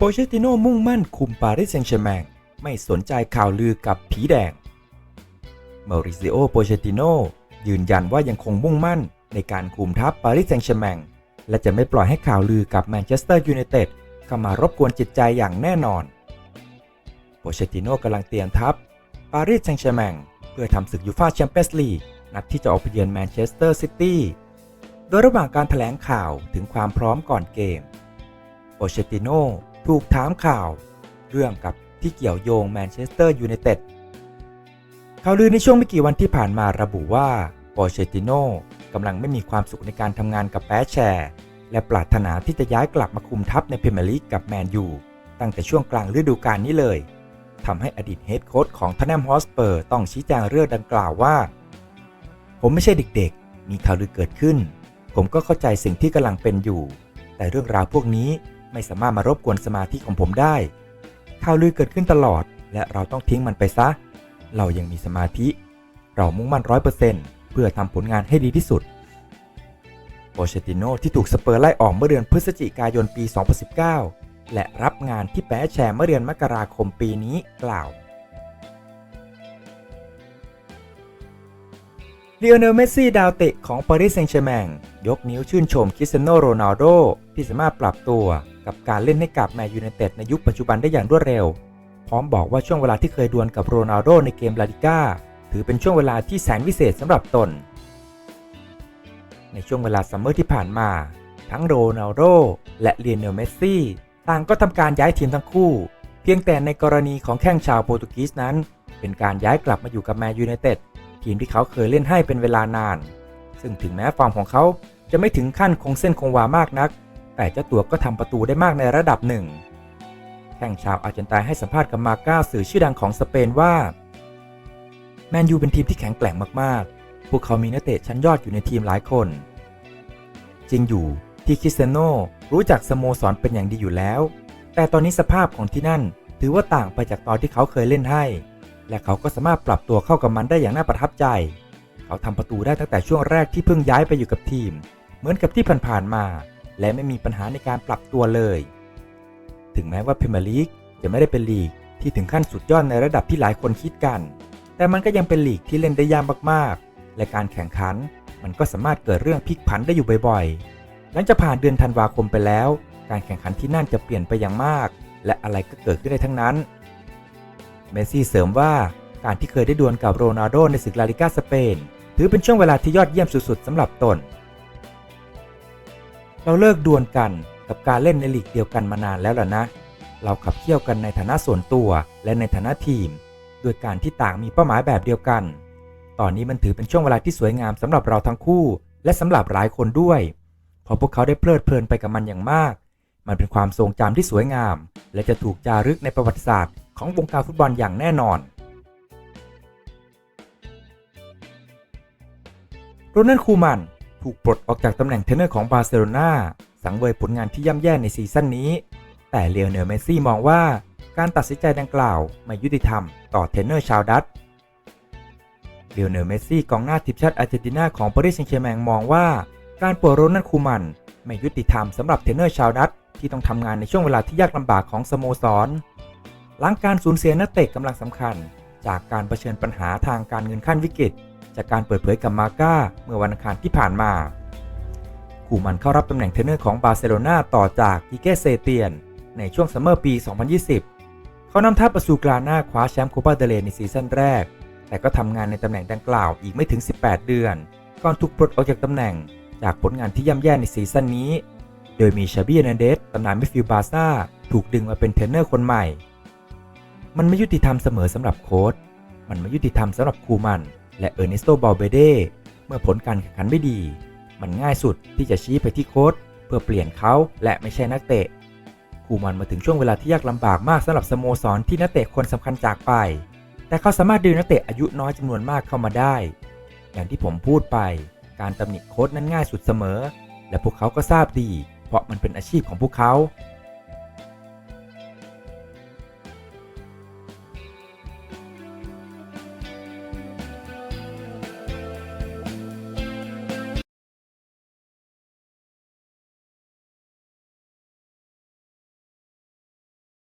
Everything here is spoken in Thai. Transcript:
โปเชติโนมุ่งมั่นคุมปารีสแซงต์แชร์แมงไม่สนใจข่าวลือกับผีแดงมาริซิโอโปเชติโนยืนยันว่ายังคงมุ่งมั่นในการคุมทัพปารีสแซงต์แชร์แมงและจะไม่ปล่อยให้ข่าวลือกับแมนเชสเตอร์ยูไนเต็ดเข้ามารบกวนจิตใจอย่างแน่นอนโปเชติโนกำลังเตรียมทัพปารีสแซงต์แชร์แมงเพื่อทำศึกยูฟ่าแชมเปี้ยนส์ลีกนัดที่จะออกไปเยือนแมนเชสเตอร์ซิตี้โดยระหว่างการถแถลงข่าวถึงความพร้อมก่อนเกมโปเชติโน ถูกถามข่าว เรื่องกับที่เกี่ยวโยงแมนเชสเตอร์ยูไนเต็ดข่าวลือในช่วงไม่กี่วันที่ผ่านมาระบุว่าโปเชติโนกำลังไม่มีความสุขในการทำงานกับแปชแชร์ และปรารถนาที่จะย้ายกลับมาคุมทัพในพรีเมียร์ลีกกับแมนยูตั้งแต่ช่วงกลางฤดูกาลนี้เลยทำให้อดีตเฮดโค้ชของทนแนมฮอสเปอร์ต้องชี้แจงเรื่องดังกล่าวว่า ผมไม่ใช่เด็กๆ มีข่าวลือเกิดขึ้น ผมก็เข้าใจสิ่งที่กำลังเป็นอยู่ แต่เรื่องราวพวกนี้ ไม่สามารถมารบกวนสมาธิของผมได้ข่าวลือเกิดขึ้นตลอด และเราต้องทิ้งมันไปซะ เรายังมีสมาธิ เรามุ่งมั่นร้อยเปอร์เซ็นต์เพื่อทำผลงานให้ดีที่สุดโปเชติโนที่ถูกสเปอร์ไล่ออกเมื่อเดือนพฤศจิกายนปี 2019 และรับงานที่แปะแชร์เมื่อเดือนมกราคมปีนี้กล่าวเลโอเนลเมสซี่ดาวเตะของปารีสแซงต์แชร์แมงยกนิ้วชื่นชมคริสเตียโนโรนัลโดที่สามารถปรับตัว กับการเล่นให้กับแมนยูไนเต็ดในยุคปัจจุบันได้อย่างรวดเร็ว พร้อมบอกว่าช่วงเวลาที่เคยดวลกับโรนัลโดในเกมลาลิก้าถือเป็นช่วงเวลาที่แสนวิเศษสำหรับตน ในช่วงเวลาซัมเมอร์ที่ผ่านมา ทั้งโรนัลโดและเลียนเนลเมสซี่ต่างก็ทำการย้ายทีมทั้งคู่ เพียงแต่ในกรณีของแข้งชาวโปรตุเกสนั้น เป็นการย้ายกลับมาอยู่กับแมนยูไนเต็ดทีมที่เขาเคยเล่นให้เป็นเวลานาน ซึ่งถึงแม้ฟอร์มของเขาจะไม่ถึงขั้นคงเส้นคงวามากนัก แต่เจ้าตัวก็ทำประตูได้มากในระดับหนึ่ง แข่งชาวอาร์เจนตินาให้สัมภาษณ์กับมาก้าสื่อชื่อดังของสเปนว่า แมนยูเป็นทีมที่แข็งแกร่งมากๆ พวกเขามีนักเตะชั้นยอดอยู่ในทีมหลายคน จริงอยู่ที่คริสเตโนรู้จักสโมสรเป็นอย่างดีอยู่แล้ว แต่ตอนนี้สภาพของที่นั่นถือว่าต่างไปจากตอนที่เขาเคยเล่นให้ และเขาก็สามารถปรับตัวเข้ากับมันได้อย่างน่าประทับใจ เขาทำประตูได้ตั้งแต่ช่วงแรกที่เพิ่งย้ายไปอยู่กับทีม เหมือนกับที่ผ่านๆมา และไม่มีปัญหาในการปรับตัวเลย ถึงแม้ว่าพรีเมียร์ลีกจะไม่ได้เป็นลีกที่ถึงขั้นสุดยอดในระดับที่หลายคนคิดกัน แต่มันก็ยังเป็นลีกที่เล่นได้ยากมากๆ และการแข่งขันมันก็สามารถเกิดเรื่องพลิกผันได้อยู่บ่อยๆ หลังจากผ่านเดือนธันวาคมไปแล้ว การแข่งขันที่นั่นจะเปลี่ยนไปอย่างมาก และอะไรก็เกิดขึ้นได้ทั้งนั้น เมสซี่เสริมว่าการที่เคยได้ดวลกับโรนัลโดในศึกลาลิกาสเปน ถือเป็นช่วงเวลาที่ยอดเยี่ยมสุดๆสำหรับตน เราเลิกดวลกันกับการเล่นในลีกเดียวกันมานานแล้วล่ะนะ เราขับเคี่ยวกันในฐานะส่วนตัวและในฐานะทีม โดยการที่ต่างมีเป้าหมายแบบเดียวกัน ตอนนี้มันถือเป็นช่วงเวลาที่สวยงามสำหรับเราทั้งคู่ และสำหรับหลายคนด้วยเพราะพวกเขาได้เพลิดเพลินไปกับมันอย่างมาก มันเป็นความทรงจำที่สวยงาม และจะถูกจารึกในประวัติศาสตร์ของวงการฟุตบอลอย่างแน่นอนโรนัลคูมัน ถูกปลดออกจากตำแหน่งเทรนเนอร์ของบาร์เซโลนาสังเวยผลงานที่ย่ำแย่ในซีซั่นนี้ แต่เลโอเนลเมซี่มองว่าการตัดสินใจดังกล่าวไม่ยุติธรรมต่อเทรนเนอร์ชาวดัตเลโอเนลเมซี่กองหน้าทีมชาติอาร์เจนตินาของปารีสแซงต์แชร์แมงมองว่า การปลดโรนัลคูมันไม่ยุติธรรมสำหรับเทรนเนอร์ชาวดัตที่ต้องทำงานในช่วงเวลาที่ยากลำบากของสโมสร หลังการสูญเสียนักเตะกำลังสำคัญ จากการเผชิญปัญหาทางการเงินขั้นวิกฤต จากการเปิดเผยกับมาก้าเมื่อวันอังคารที่ผ่านมาคูมันเข้ารับตำแหน่งเทรนเนอร์ของบาร์เซโลนาต่อจากกิเกเซเตียน ในช่วงซัมเมอร์ปี 2020 เขานำทัพประสูกราหน้าคว้าแชมป์โคปาเดเลในซีซั่นแรก แต่ก็ทำงานในตำแหน่งดังกล่าวอีกไม่ถึง 18 เดือน ก่อนถูกปลดออกจากตำแหน่ง จากผลงานที่ย่ำแย่ในซีซั่นนี้ โดยมีชาบีเนเดสตำนานมิฟิลบาร์ซ่าถูกดึงมาเป็นเทรนเนอร์คนใหม่ มันไม่ยุติธรรมเสมอสำหรับโค้ชมันไม่ยุติธรรมสำหรับคูมัน และเออร์เนสโตบอลเบเดเมื่อผลการแข่งขันไม่ดี มันง่ายสุดที่จะชี้ไปที่โค้ชเพื่อเปลี่ยนเขาและไม่ใช่นักเตะคูมันมาถึงช่วงเวลาที่ยากลำบากมากสำหรับสโมสรที่นักเตะคนสำคัญจากไป แต่เขาสามารถดึงนักเตะอายุน้อยจำนวนมากเข้ามาได้ อย่างที่ผมพูดไป การตำหนิโค้ชนั้นง่ายสุดเสมอ และพวกเขาก็ทราบดี เพราะมันเป็นอาชีพของพวกเขา